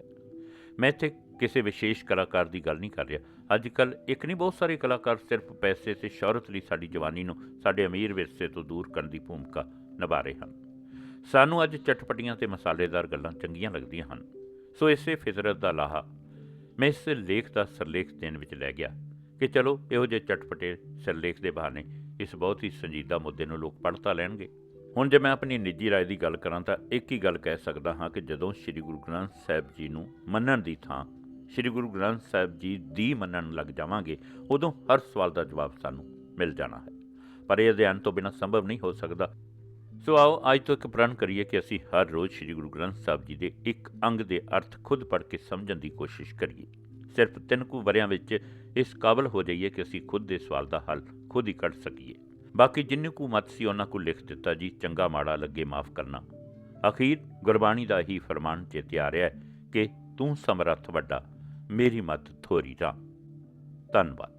ਮੈਂ ਇੱਥੇ ਕਿਸੇ ਵਿਸ਼ੇਸ਼ ਕਲਾਕਾਰ ਦੀ ਗੱਲ ਨਹੀਂ ਕਰ ਰਿਹਾ। ਅੱਜ ਕੱਲ ਇੱਕ ਨਹੀਂ, ਬਹੁਤ ਸਾਰੇ ਕਲਾਕਾਰ ਸਿਰਫ ਪੈਸੇ ਤੇ ਸ਼ੋਹਰਤ ਲਈ ਸਾਡੀ ਜਵਾਨੀ ਨੂੰ ਸਾਡੇ ਅਮੀਰ ਵਿਰਸੇ ਤੋਂ ਦੂਰ ਕਰਨ ਦੀ ਭੂਮਿਕਾ ਨਿਭਾ ਰਹੇ ਹਨ। ਸਾਨੂੰ ਅੱਜ ਚਟਪਟੀਆਂ ਤੇ ਮਸਾਲੇਦਾਰ ਗੱਲਾਂ ਚੰਗੀਆਂ ਲੱਗਦੀਆਂ ਹਨ ਸੋ ਇਸੇ ਫਿਤਰਤ ਦਾ ਲਾਹਾ ਮੈਂ ਇਸ ਲੇਖ ਦਾ ਸਰਲੇਖ ਦੇਣ ਵਿੱਚ ਲੈ ਗਿਆ ਕਿ ਚਲੋ ਇਹੋ ਜਿਹੇ ਚਟਪਟੇ ਸਰਲੇਖ ਦੇ ਬਹਾਨੇ ਇਸ ਬਹੁਤ ਹੀ ਸੰਜੀਦਾ ਮੁੱਦੇ ਨੂੰ ਲੋਕ ਪੜ੍ਹਤਾ ਲੈਣਗੇ ਹੁਣ ਜੇ ਮੈਂ ਆਪਣੀ ਨਿੱਜੀ رائے ਦੀ ਗੱਲ ਕਰਾਂ ਤਾਂ ਇੱਕ ਹੀ ਗੱਲ ਕਹਿ ਸਕਦਾ ਹਾਂ ਕਿ ਜਦੋਂ ਸ੍ਰੀ ਗੁਰੂ ਗ੍ਰੰਥ ਸਾਹਿਬ ਜੀ ਨੂੰ ਮੰਨਣ ਦੀ ਥਾਂ ਸ੍ਰੀ ਗੁਰੂ ਗ੍ਰੰਥ ਸਾਹਿਬ ਜੀ ਦੀ ਮੰਨਣ ਲੱਗ ਜਾਵਾਂਗੇ ਉਦੋਂ ਹਰ ਸਵਾਲ ਦਾ ਜਵਾਬ ਸਾਨੂੰ ਮਿਲ ਜਾਣਾ ਹੈ ਪਰ ਇਹ ਅਧਿਐਨ ਤੋਂ ਬਿਨਾਂ ਸੰਭਵ ਨਹੀਂ ਹੋ ਸਕਦਾ ਸੋ ਆਓ, ਅੱਜ ਤੋਂ ਇੱਕ ਪ੍ਰਣ ਕਰੀਏ ਕਿ ਅਸੀਂ ਹਰ ਰੋਜ਼ ਸ੍ਰੀ ਗੁਰੂ ਗ੍ਰੰਥ ਸਾਹਿਬ ਜੀ ਦੇ ਇੱਕ ਅੰਗ ਦੇ ਅਰਥ ਖੁਦ ਪੜ੍ਹ ਕੇ ਸਮਝਣ ਦੀ ਕੋਸ਼ਿਸ਼ ਕਰੀਏ। ਸਿਰਫ ਤਿੰਨ ਕੁ ਵਰਿਆਂ ਵਿੱਚ ਇਸ ਕਾਬਲ ਹੋ ਜਾਈਏ ਕਿ ਅਸੀਂ ਖੁਦ ਦੇ ਸਵਾਲ ਦਾ ਹੱਲ ਖੁਦ ਹੀ ਕੱਢ ਸਕੀਏ। ਬਾਕੀ ਜਿੰਨੇ ਕੁ ਮਤ ਸੀ ਉਹਨਾਂ ਕੋ ਲਿਖ ਦਿੱਤਾ ਜੀ, ਚੰਗਾ ਮਾੜਾ ਲੱਗੇ ਮਾਫ ਕਰਨਾ। ਅਖੀਰ ਗੁਰਬਾਣੀ ਦਾ ਹੀ ਫਰਮਾਨ ਚੇਤੇ ਆ ਰਿਹਾ ਹੈ ਕਿ ਤੂੰ ਸਮਰੱਥ ਵੱਡਾ, ਮੇਰੀ ਮਤ ਥੋਰੀ ਜਾ ਧੰਨਵਾਦ।